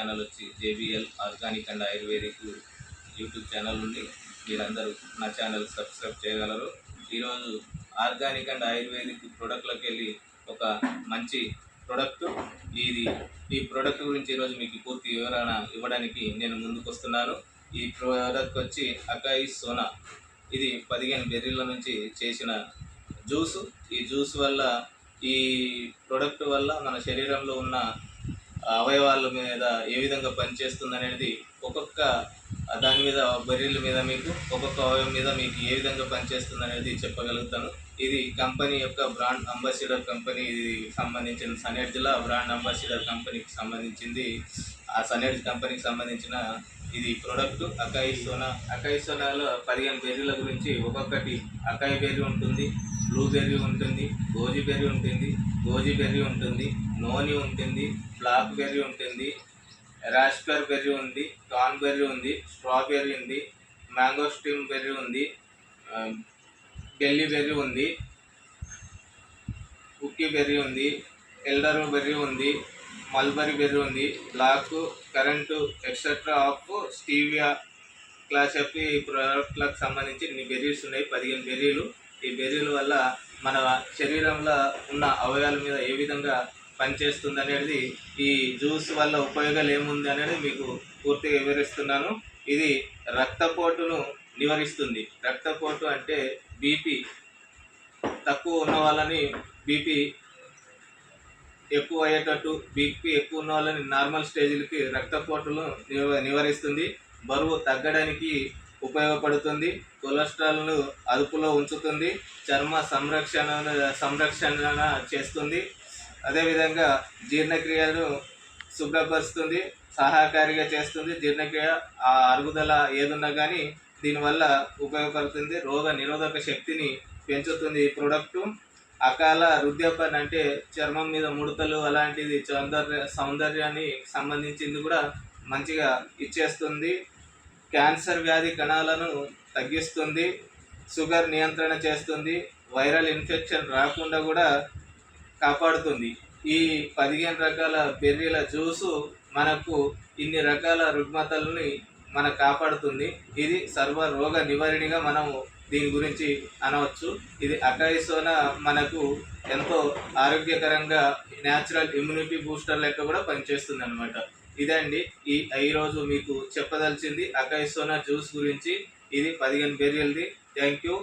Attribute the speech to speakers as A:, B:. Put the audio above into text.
A: Channel వచ్చి JBL organic and ayurvedic YouTube channel ఉంది మీరందరూ నా ఛానల్ సబ్స్క్రైబ్ చేయగలరు. ఈరోజు ఆర్గానిక్ అండ్ ఆయుర్వేదిక్ ప్రోడక్ట్లోకి వెళ్ళి ఒక మంచి ప్రోడక్ట్. ఇది ఈ ప్రోడక్ట్ గురించి ఈరోజు మీకు పూర్తి వివరణ ఇవ్వడానికి నేను ముందుకు వస్తున్నాను ఈ ప్రోడక్ట్ వచ్చి అకాయి సోనా. ఇది పదిహేను బెర్రీల నుంచి చేసిన జ్యూస్. ఈ జ్యూస్ వల్ల ఈ ప్రోడక్ట్ వల్ల మన శరీరంలో ఉన్న అవయవాల మీద ఏ విధంగా పనిచేస్తుంది అనేది ఒక్కొక్క దాని మీద బెర్రీల మీద మీకు ఒక్కొక్క అవయవం మీద మీకు ఏ విధంగా పనిచేస్తుంది అనేది చెప్పగలుగుతాను. ఇది కంపెనీ యొక్క బ్రాండ్ అంబాసిడర్ కంపెనీ ఇది సంబంధించిన సనెడ్ జిల్లా బ్రాండ్ అంబాసిడర్ కంపెనీకి సంబంధించింది. ఆ సనెడ్ కంపెనీకి సంబంధించిన ఇది ప్రోడక్ట్ అకాయి సోనా. అకాయి సోనాలో పదిహేను బెర్రీల గురించి ఒక్కొక్కటి అకాయి బెర్రీ ఉంటుంది బ్లూబెర్రీ ఉంటుంది గోజీ బెర్రీ ఉంటుంది గోజీ బెర్రీ ఉంటుంది నోని ఉంటుంది బ్లాక్ బెర్రీ ఉంటుంది రాస్పర్ బెర్రీ ఉంది కార్న్ బెర్రీ ఉంది స్ట్రాబెర్రీ ఉంది మ్యాంగో స్టీమ్ బెర్రీ ఉంది బెల్లీ బెల్లి బెర్రీ ఉంది కుక్కీ బెర్రీ ఉంది ఎల్డర్ బెర్రీ ఉంది మల్బరీ బెర్రీ ఉంది blackcurrant etcetera of stevia class of ఈ ప్రోడక్ట్లకు సంబంధించి ఇన్ని బెర్రీస్ ఉన్నాయి. పదిహేను బెర్రీలు. ఈ బెర్రీల వల్ల మన శరీరంలో ఉన్న అవయవాల మీద ఏ విధంగా పనిచేస్తుంది అనేది ఈ జ్యూస్ వల్ల ఉపయోగాలు ఏముంది అనేది మీకు పూర్తిగా వివరిస్తున్నాను. ఇది రక్తపోటును నివారిస్తుంది. రక్తపోటు అంటే బీపీ. తక్కువ ఉన్న వాళ్ళని బీపీ ఎక్కువ అయ్యేటట్టు బీపీ ఎక్కువ ఉన్న వాళ్ళని నార్మల్ స్టేజ్లకి రక్తపోటును నివ నివారిస్తుంది. బరువు తగ్గడానికి ఉపయోగపడుతుంది. కొలెస్ట్రాల్ను అదుపులో ఉంచుతుంది. చర్మ సంరక్షణ సంరక్షణ చేస్తుంది. అదేవిధంగా జీర్ణక్రియను శుభ్రపరుస్తుంది. సహాయకారిగా చేస్తుంది. జీర్ణక్రియ ఆ అరుగుదల ఏదున్నా కానీ దీనివల్ల ఉపయోగపడుతుంది. రోగ నిరోధక శక్తిని పెంచుతుంది ఈ ప్రోడక్టు. అకాల వృద్ధాపన అంటే చర్మం మీద ముడతలు అలాంటిది సౌందర్య సౌందర్యాన్ని సంబంధించింది కూడా మంచిగా ఇచ్చేస్తుంది. క్యాన్సర్ వ్యాధి కణాలను తగ్గిస్తుంది షుగర్ నియంత్రణ చేస్తుంది వైరల్ ఇన్ఫెక్షన్ రాకుండా కూడా కాపాడుతుంది. ఈ పదిహేను రకాల బెర్రీల జ్యూసు మనకు ఇన్ని రకాల రుగ్మతలని మన కాపాడుతుంది. ఇది సర్వ రోగ నివారణగా మనము దీని గురించి అనవచ్చు. ఇది అకాయిసోనా మనకు ఎంతో ఆరోగ్యకరంగా న్యాచురల్ ఇమ్యూనిటీ బూస్టర్ లెక్క కూడా పనిచేస్తుంది అనమాట ఇదండి ఈ ఈరోజు మీకు చెప్పదలిచింది అకాయిసోనా జ్యూస్ గురించి. ఇది పదిహేను బెర్రీలది థ్యాంక్ యూ